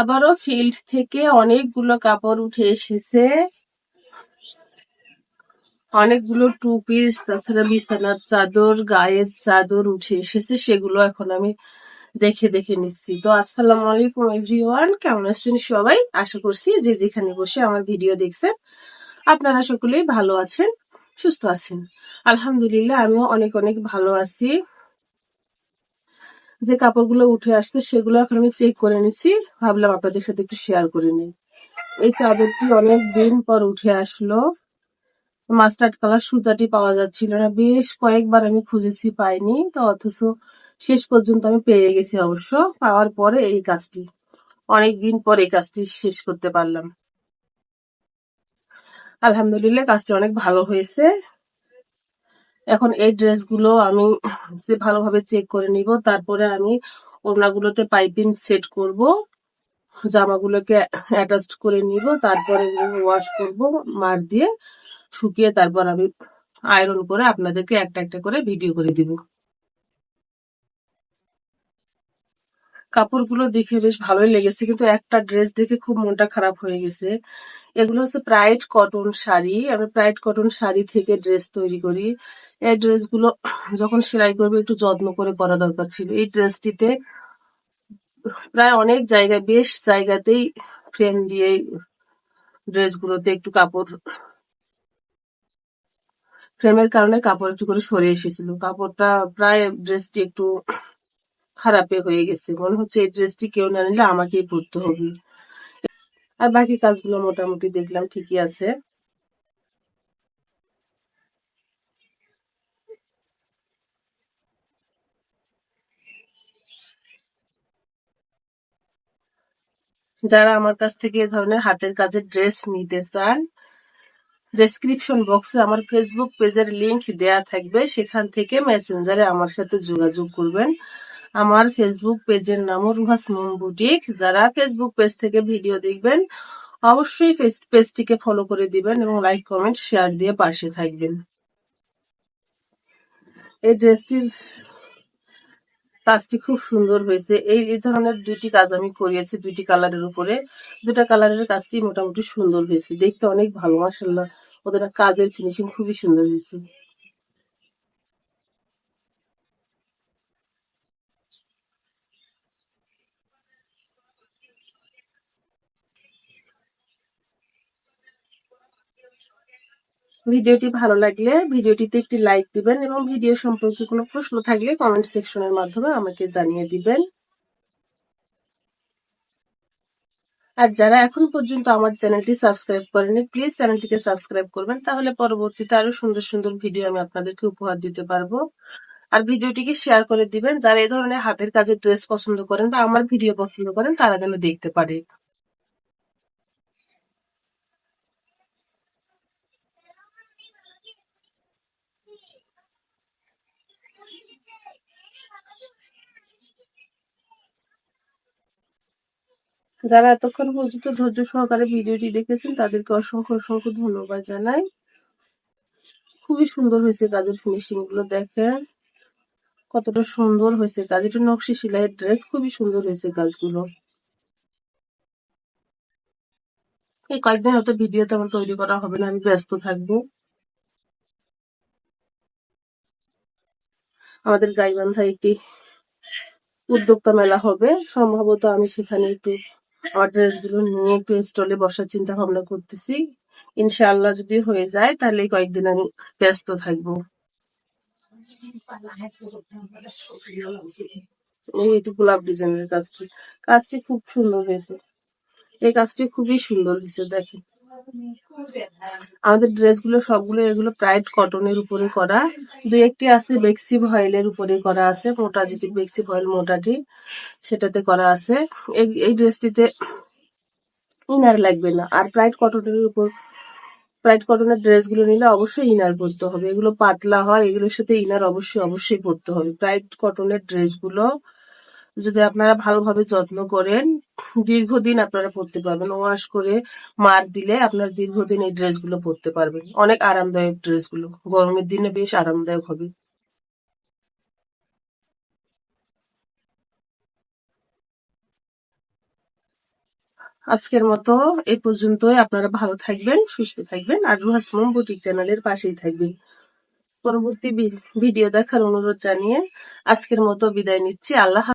আবারও ফিল্ড থেকে অনেকগুলো কাপড় উঠে এসেছে। অনেকগুলো টু পিস তাছাড়া বিছানার চাদর, গায়ের চাদর উঠে এসেছে, সেগুলো এখন আমি দেখে দেখে নিচ্ছি। তো আসসালামু আলাইকুম এভরিওয়ান কেমন আছেন সবাই? আশা করছি যে যেখানে বসে আমার ভিডিও দেখছেন, আপনারা সকলেই ভালো আছেন, সুস্থ আছেন। আলহামদুলিল্লাহ, আমিও অনেক অনেক ভালো আছি। যে কাপড়গুলো উঠে আসছে সেগুলো এখন আমি চেক করে নিচ্ছি। ভাবলাম আপনাদের সাথে একটু শেয়ার করে নিই। এই চাদরটি অনেক দিন পর উঠে আসলো। মাস্টার্ড কালার সুতাটি পাওয়া যাচ্ছিল না। বেশ কয়েকবার আমি খুঁজেছি, পাইনি। তো অথচ শেষ পর্যন্ত আমি পেয়ে গেছি অবশ্য। পাওয়ার পরে এই কাজটি, অনেক দিন পর এই কাজটি শেষ করতে পারলাম। আলহামদুলিল্লাহ, কাজটি অনেক ভালো হয়েছে। এখন এই ড্রেসগুলো আমি সে ভালোভাবে চেক করে নিব, তারপরে আমি ওড়নাগুলোতে পাইপিং সেট করব, জামাগুলোকে অ্যাটাচ করে নিব, তারপরে ওয়াশ করব, মার দিয়ে শুকিয়ে তারপর আমি আয়রন করে আপনাদেরকে একটা একটা করে ভিডিও করে দিব। কাপড়গুলো দেখে বেশ ভালোই লেগেছে, কিন্তু একটা ড্রেস দেখে খুব মনটা খারাপ হয়ে গেছে। এগুলো হচ্ছে প্রাইড কটন শাড়ি। আমি প্রাইড কটন শাড়ি থেকে ড্রেস তৈরি করি। এই ড্রেসগুলো যখন সেলাই করবে একটু যত্ন করে করা দরকার ছিল। এই ড্রেসটিতে প্রায় অনেক জায়গায় বেশ জায়গাতেই ফ্রেম দিয়ে ড্রেসগুলোতে একটু কাপড় ফ্রেমের কারণে কাপড় একটু করে সরে এসেছিল। কাপড়টা প্রায় ড্রেসটি একটু খারাপে হয়ে গেছে। মনে হচ্ছে এই ড্রেসটি কেউ না নিলে আমাকেই পরতে হবে। আর বাকি কাজগুলো মোটামুটি দেখলাম, ঠিকই আছে। যারা আমার কাছ থেকে এ ধরনের হাতের কাজের ড্রেস নিতে চান ডেসক্রিপশন বক্সে আমার ফেসবুক পেজের লিংক দেয়া থাকবে। সেখান থেকে মেসেঞ্জারে আমার সাথে যোগাযোগ করবেন। আমার ফেসবুক পেজের নামও রুহাস মোম বুটিক। যারা ফেসবুক পেজ থেকে ভিডিও দেখবেন, অবশ্যই পেজটিকে ফলো করে দিবেন এবং লাইক কমেন্ট শেয়ার দিয়ে পাশে থাকবেন। এই ড্রেসটির কাজটি খুব সুন্দর হয়েছে। এই এই ধরনের দুটি কাজ আমি করিয়েছি দুটি কালারের উপরে। দুটা কালারের কাজটি মোটামুটি সুন্দর হয়েছে। দেখতে অনেক ভালো মাসাল্লাহ ওদের কাজের ফিনিশিং খুবই সুন্দর হয়েছে। ভিডিওটি ভালো লাগলে ভিডিওটিতে একটি লাইক দিবেন এবং ভিডিও সম্পর্কে কোনো প্রশ্ন থাকলে কমেন্ট সেকশনের মাধ্যমে আমাকে জানিয়ে দিবেন। আর যারা এখন পর্যন্ত আমার চ্যানেলটি সাবস্ক্রাইব করেনি প্লিজ চ্যানেলটিকে সাবস্ক্রাইব করবেন, তাহলে পরবর্তীতে আরও সুন্দর সুন্দর ভিডিও আমি আপনাদেরকে উপহার দিতে পারব। আর ভিডিওটিকে শেয়ার করে দিবেন, যারা এই ধরনের হাতের কাজের ড্রেস পছন্দ করেন বা আমার ভিডিও পছন্দ করেন, তারা যেন দেখতে পারে। যারা এতক্ষণ পর্যন্ত ধৈর্য সহকারে ভিডিওটি দেখেছেন, তাদেরকে অসংখ্য অসংখ্য ধন্যবাদ জানাই। খুবই সুন্দর হয়েছে কাজের ফিনিশিংগুলো দেখেন। কতটা সুন্দর হয়েছে। কাজ এটা নকশি সেলাইয়ের ড্রেস খুবই সুন্দর হয়েছে কাজগুলো এই কয়েকদিন হয়তো ভিডিও তেমন তৈরি করা হবে না, আমি ব্যস্ত থাকব। আমাদের গাইবান্ধায় একটি উদ্যোক্তা মেলা হবে। সম্ভবত আমি সেখানে একটু আমার ড্রেসগুলো নিয়ে একটু স্টলে বসার চিন্তা ভাবনা করতেছি। ইনশাআল্লাহ যদি হয়ে যায়, তাহলে কয়েকদিন আমি ব্যস্ত থাকব। এইটু গোলাপ ডিজাইনের কাজটি। কাজটি খুব সুন্দর হয়েছে। এই কাজটি খুবই সুন্দর হয়েছে, দেখেন। আমাদের ড্রেসগুলো সবগুলো এগুলো প্রাইড কটনের উপরে করা। দু একটি আছে বেক্সি ভয়েলের উপরে করা আছে, মোটা যেটি বেক্সি ভয়েল মোটাটি সেটাতে করা আছে। এই ড্রেসটিতে ইনার লাগবে না। আর প্রাইড কটনের উপর, প্রাইড কটনের ড্রেসগুলো নিলে অবশ্যই ইনার পরতে হবে। এগুলো পাতলা হয়, এগুলোর সাথে ইনার অবশ্যই অবশ্যই পরতে হবে। প্রাইড কটনের ড্রেসগুলো যদি আপনারা ভালোভাবে যত্ন করেন, দীর্ঘদিন আপনারা পরতে পারবেন। ওয়াশ করে মার দিলে আপনার দীর্ঘদিন এই ড্রেসগুলো পরতে পারবেন। অনেক আরামদায়ক ড্রেসগুলো। গরমের দিনে বেশ আরামদায়ক হবে। আজকের মতো এই পর্যন্তই। আপনারা ভালো থাকবেন, সুস্থ থাকবেন আর রুহাস মোম বুটিক চ্যানেলের পাশেই থাকবেন। পরবর্তী ভিডিও দেখার অনুরোধ জানিয়ে আজকের মতো বিদায় নিচ্ছি। আল্লাহ